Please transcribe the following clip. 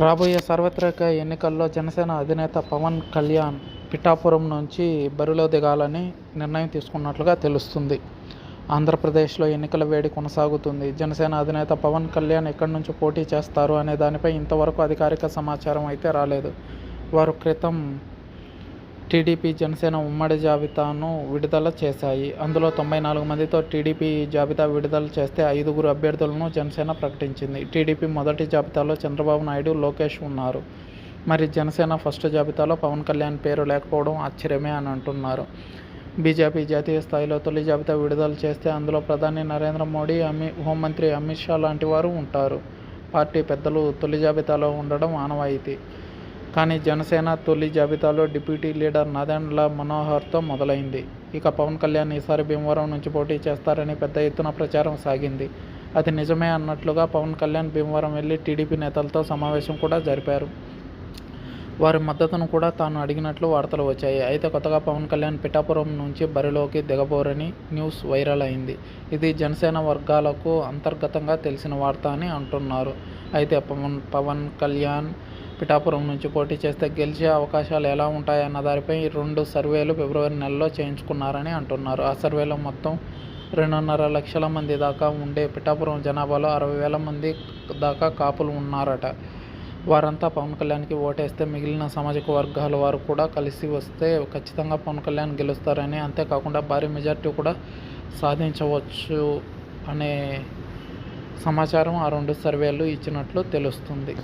రాబోయే సార్వత్రిక ఎన్నికల్లో జనసేన అధినేత పవన్ కళ్యాణ్ పిఠాపురం నుంచి బరిలో దిగాలని నిర్ణయం తీసుకున్నట్లుగా తెలుస్తుంది. ఆంధ్రప్రదేశ్లో ఎన్నికల వేడి కొనసాగుతుంది. జనసేన అధినేత పవన్ కళ్యాణ్ ఎక్కడి నుంచి పోటీ చేస్తారు అనే దానిపై ఇంతవరకు అధికారిక సమాచారం అయితే రాలేదు. వారు క్రితం టీడీపీ జనసేన ఉమ్మడి జాబితాను విడుదల చేశాయి. అందులో తొంభై నాలుగు మందితో టీడీపీ జాబితా విడుదల చేస్తే ఐదుగురు అభ్యర్థులను జనసేన ప్రకటించింది. టీడీపీ మొదటి జాబితాలో చంద్రబాబు నాయుడు లోకేష్ ఉన్నారు. మరి జనసేన ఫస్ట్ జాబితాలో పవన్ కళ్యాణ్ పేరు లేకపోవడం ఆశ్చర్యమే అని అంటున్నారు. బీజేపీ జాతీయ స్థాయిలో తొలి జాబితా విడుదల చేస్తే అందులో ప్రధాని నరేంద్ర మోడీ అమి హోంమంత్రి అమిత్ షా లాంటి వారు ఉంటారు. పార్టీ పెద్దలు తొలి జాబితాలో ఉండడం ఆనవాయితీ. కానీ జనసేన తొలి జాబితాలో డిప్యూటీ లీడర్ నాదెండ్ల మనోహర్తో మొదలైంది. ఇక పవన్ కళ్యాణ్ ఈసారి భీమవరం నుంచి పోటీ చేస్తారని పెద్ద ఎత్తున ప్రచారం సాగింది. అది నిజమే అన్నట్లుగా పవన్ కళ్యాణ్ భీమవరం వెళ్ళి టీడీపీ నేతలతో సమావేశం కూడా జరిపారు. వారి మద్దతును కూడా తాను అడిగినట్లు వార్తలు వచ్చాయి. అయితే కొత్తగా పవన్ కళ్యాణ్ పిఠాపురం నుంచి బరిలోకి దిగబోరని న్యూస్ వైరల్ అయింది. ఇది జనసేన వర్గాలకు అంతర్గతంగా తెలిసిన వార్త అని అంటున్నారు. అయితే పవన్ పవన్ కళ్యాణ్ పిఠాపురం నుంచి పోటీ చేస్తే గెలిచే అవకాశాలు ఎలా ఉంటాయన్న దానిపై రెండు సర్వేలు ఫిబ్రవరి నెలలో చేయించుకున్నారని అంటున్నారు. ఆ సర్వేలో మొత్తం రెండున్నర లక్షల మంది దాకా ఉండే పిఠాపురం జనాభాలో అరవై వేల మంది దాకా కాపులు ఉన్నారట. వారంతా పవన్ కళ్యాణ్కి ఓటేస్తే మిగిలిన సామాజిక వర్గాల వారు కూడా కలిసి వస్తే ఖచ్చితంగా పవన్ కళ్యాణ్ గెలుస్తారని అంతేకాకుండా భారీ మెజార్టీ కూడా సాధించవచ్చు అనే సమాచారం ఆ రెండు సర్వేలు ఇచ్చినట్లు తెలుస్తుంది.